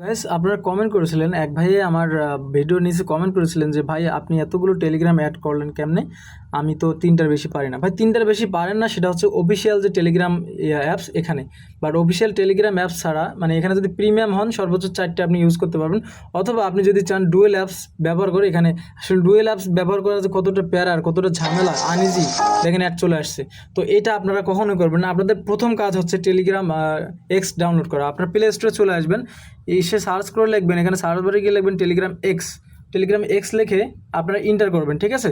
Guys আপনারা comment করেছিলেন, এক ভাই আমার ভিডিও নিচে কমেন্ট করেছিলেন যে, ভাই, আপনি এতগুলো টেলিগ্রাম অ্যাড করলেন কেমনে? আমি তো তিনটার বেশি পারি না। ভাই, তিনটার বেশি পারেন না, সেটা হচ্ছে অফিসিয়াল যে টেলিগ্রাম অ্যাপস এখানে। বাট অফিসিয়াল টেলিগ্রাম অ্যাপস ছাড়া মানে এখানে যদি প্রিমিয়াম হন, সর্বোচ্চ চারটে আপনি ইউজ করতে পারবেন। অথবা আপনি যদি চান ডুয়েল অ্যাপস ব্যবহার করে, এখানে আসলে ডুয়েল অ্যাপস ব্যবহার করা যে কতটা প্যারার কতটা ঝামেলা আনইজি দেখেন অ্যাড চলে আসছে। তো এটা আপনারা কখনোই করবেন না। আপনাদের প্রথম কাজ হচ্ছে টেলিগ্রাম এক্স ডাউনলোড করা। আপনার প্লে স্টোরে চলে আসবেন, এসে সার্চ করে লিখবেন, এখানে সার্চ বারে গিয়ে লিখবেন টেলিগ্রাম এক্স টেলিগ্রাম এক্স লিখে আপনারা ইন্টার করবেন, ঠিক আছে?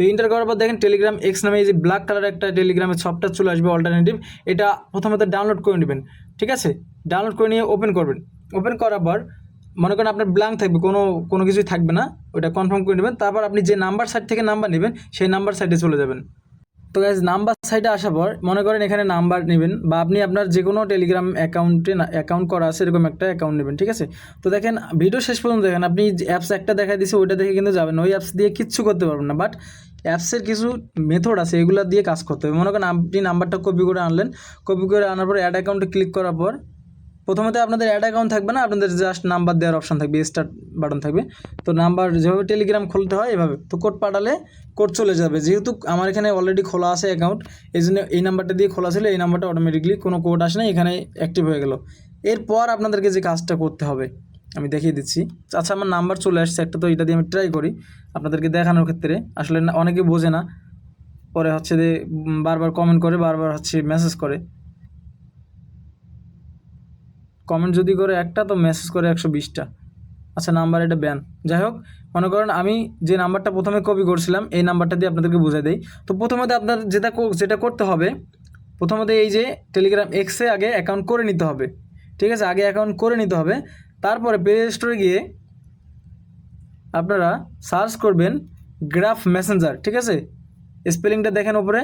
তো ইন্টার করার পর দেখেন টেলিগ্রাম এক্স নামে এই যে ব্ল্যাক কালার একটা টেলিগ্রামের সফটওয়্যার চলে আসবে অল্টারনেটিভ এটা প্রথমত ডাউনলোড করে নেবেন, ঠিক আছে? ডাউনলোড করে নিয়ে ওপেন করবেন। ওপেন করার পর মনে করেন আপনার ব্ল্যাঙ্ক থাকবে, কোনো কোনো কিছুই থাকবে না, ওটা কনফার্ম করে নেবেন, তারপর আপনি যে নাম্বার সাইট থেকে নাম্বার নেবেন, সেই নাম্বার সাইটে চলে যাবেন। তো গাইজ নাম্বার সাইটে আসার পর মনে করেন এখানে নাম্বার নেবেন, বা আপনি আপনার যে কোনো টেলিগ্রাম অ্যাকাউন্টে অ্যাকাউন্ট করা আছে, এরকম একটা অ্যাকাউন্ট নেবেন, ঠিক আছে? তো দেখেন ভিডিও শেষ পর্যন্ত দেখেন, আপনি অ্যাপস একটা দেখা দিয়েছে ওইটা দেখে কিন্তু যাবেন, ওই অ্যাপস দিয়ে কিচ্ছু করতে পারবেন না বাট অ্যাপসের কিছু মেথড আছে, এগুলো দিয়ে কাজ করতে হবে। মনে করেন আপনি নাম্বারটা কপি করে আনলেন কপি করে আনার পর অ্যাড অ্যাকাউন্টে ক্লিক করার পর, প্রথমত আপনাদের অ্যাড অ্যাকাউন্ট থাকবে না, আপনাদের জাস্ট নাম্বার দেওয়ার অপশন থাকবে স্টার্ট বাটন থাকবে। তো নাম্বার যেভাবে টেলিগ্রাম খুলতে হয়, এভাবে। তো কোড পাঠালে কোড চলে যাবে। যেহেতু আমার এখানে অলরেডি খোলা আছে অ্যাকাউন্ট এই জন্য এই নাম্বারটা দিয়ে খোলা ছিল, এই নাম্বারটা অটোমেটিকলি কোনো কোড আসে না এখানে অ্যাক্টিভ হয়ে গেল। এরপর আপনাদেরকে যে কাজটা করতে হবে আমি দেখিয়ে দিচ্ছি। আচ্ছা আমার নাম্বার চলে আসছে একটা, তো এটা দিয়ে আমি ট্রাই করি আপনাদেরকে দেখানোর ক্ষেত্রে। আসলে অনেকে বোঝে না। পরে হচ্ছে যে বারবার কমেন্ট করে, বারবার হচ্ছে মেসেজ করে। কমেন্ট যদি করে একটা, তো মেসেজ করে একশো বিশটা। আচ্ছা নাম্বার এটা ব্যান যাই হোক, মনে করেন আমি যে নাম্বারটা প্রথমে কপি করছিলাম, এই নাম্বারটা দিয়ে আপনাদেরকে বুঝাই দেই। তো প্রথমত আপনার যেটা যেটা করতে হবে, প্রথমত এই যে টেলিগ্রাম এক্সে আগে অ্যাকাউন্ট করে নিতে হবে। ঠিক আছে? আগে অ্যাকাউন্ট করে নিতে হবে। তারপরে প্লে স্টোরে গিয়ে আপনারা সার্চ করবেন গ্রাফ মেসেঞ্জার ঠিক আছে? স্পেলিংটা দেখেন ওপরে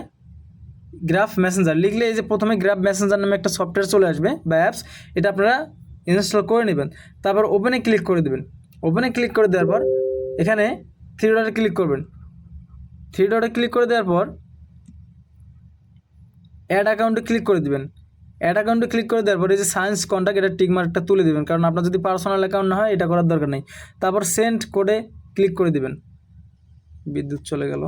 গ্রাফ মেসেঞ্জার লিখলে এই যে প্রথমে গ্রাফ মেসেঞ্জার নামে একটা সফটওয়্যার চলে আসবে বা অ্যাপস এটা আপনারা ইনস্টল করে নেবেন। তারপর ওপেনে ক্লিক করে দেবেন। ওপেনে ক্লিক করে দেওয়ার পর এখানে থ্রি ডটে ক্লিক করবেন। থ্রি ডটে ক্লিক করে দেওয়ার পর অ্যাড অ্যাকাউন্টে ক্লিক করে দিবেন। অ্যাড অ্যাকাউন্টে ক্লিক করে দেওয়ার পর যে সায়েন্স কন্ট্যাক্ট এটা টিকমার্কটা তুলে দেবেন। কারণ আপনার যদি পার্সোনাল অ্যাকাউন্ট না হয়, এটা করার দরকার নেই। তারপর সেন্ড কোডে ক্লিক করে দেবেন। বিদ্যুৎ চলে গেল।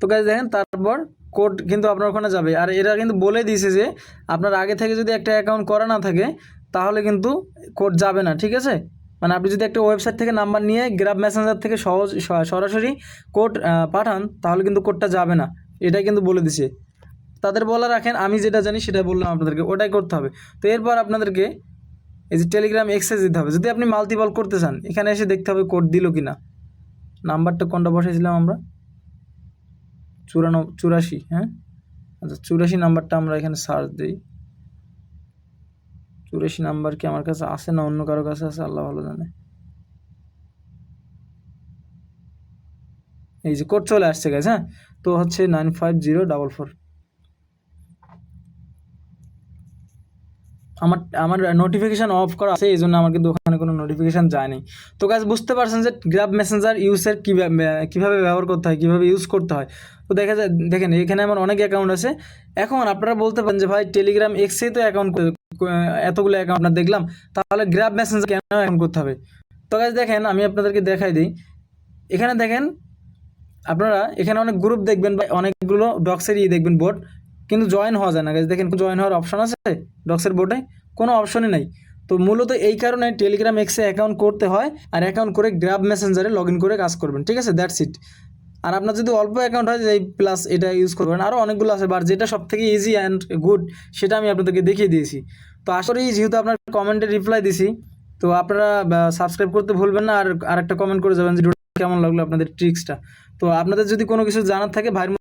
তো গাইজ দেখেন, তারপর কোড কিন্তু আপনার ওখানে যাবে। আর এরা কিন্তু বলে দিয়েছে যে, আপনার আগে থেকে যদি একটা অ্যাকাউন্ট করা না থাকে, তাহলে কিন্তু কোড যাবে না, ঠিক আছে? মানে আপনি যদি একটা ওয়েবসাইট থেকে নাম্বার নিয়ে গ্রাফ মেসেঞ্জার থেকে সহজ সরাসরি কোড পাঠান, তাহলে কিন্তু কোডটা যাবে না। এটাই কিন্তু বলে দিছে। তাদের বলা রাখেন, আমি যেটা জানি সেটা বললাম আপনাদেরকে, ওটাই করতে হবে। তো এরপর আপনাদেরকে এই যে টেলিগ্রাম এক্সেস দিতে হবে। যদি আপনি মাল্টিপল করতে চান, এখানে এসে দেখতে হবে কোড দিল কি না নাম্বারটা কোনটা বসাইছিলাম আমরা? চুরানো, চুরাশি হ্যাঁ? আচ্ছা চুরাশি নাম্বারটা আমরা এখানে সার্চ দিই। চুরাশি নাম্বার কি আমার কাছে আছে না অন্য কারও কাছে আছে? আল্লাহ ভালো জানে। এই যে কোড চলে আসছে গেছে হ্যাঁ? তো হচ্ছে nine five zero double four আমার আমার নোটিফিকেশান অফ করা আছে, এই জন্য আমার কিন্তু ওখানে কোনো নোটিফিকেশান যায়নি। তো কাজ বুঝতে পারছেন যে গ্রাব মেসেঞ্জার ইউজের কীভাবে কীভাবে ব্যবহার করতে হয়, কীভাবে ইউজ করতে হয়। তো দেখা যায়, দেখেন এখানে আমার অনেক অ্যাকাউন্ট আছে। এখন আপনারা বলতে পারেন যে, ভাই টেলিগ্রাম এক্সেই তো অ্যাকাউন্ট এতগুলো অ্যাকাউন্ট আপনার দেখলাম, তাহলে গ্রাব মেসেঞ্জার কেন অ্যাকাউন্ট করতে হবে? তো কাজ দেখেন, আমি আপনাদেরকে দেখাই দিই। এখানে দেখেন, আপনারা এখানে অনেক গ্রুপ দেখবেন বা অনেকগুলো ডক্সের ই দেখবেন বোর্ড কিন্তু জয়েন হওয়া যায় না। Guys। দেখেন জয়েন হওয়ার অপশন আছে ডক্সের বোর্ডে কোনো অপশনই নাই। তো মূলত এই কারণে টেলিগ্রাম এক্সে অ্যাকাউন্ট করতে হয়, আর অ্যাকাউন্ট করে গ্রাব মেসেঞ্জারে লগ করে কাজ করবেন, ঠিক আছে? দ্যাটস ইট আর আপনার যদি অল্প অ্যাকাউন্ট হয়, এই প্লাস এটা ইউজ করবেন আরও অনেকগুলো আছে বাট যেটা সব থেকে ইজি অ্যান্ড গুড সেটা আমি আপনাদেরকে দেখিয়ে দিয়েছি। তো করি যেহেতু আপনার কমেন্টে রিপ্লাই দিছি, তো আপনারা সাবস্ক্রাইব করতে ভুলবেন না, আর আরেকটা কমেন্ট করে যাবেন যে, কেমন লাগল আপনাদের ট্রিক্সটা তো আপনাদের যদি কোনো কিছু জানার থাকে, ভাইয়ের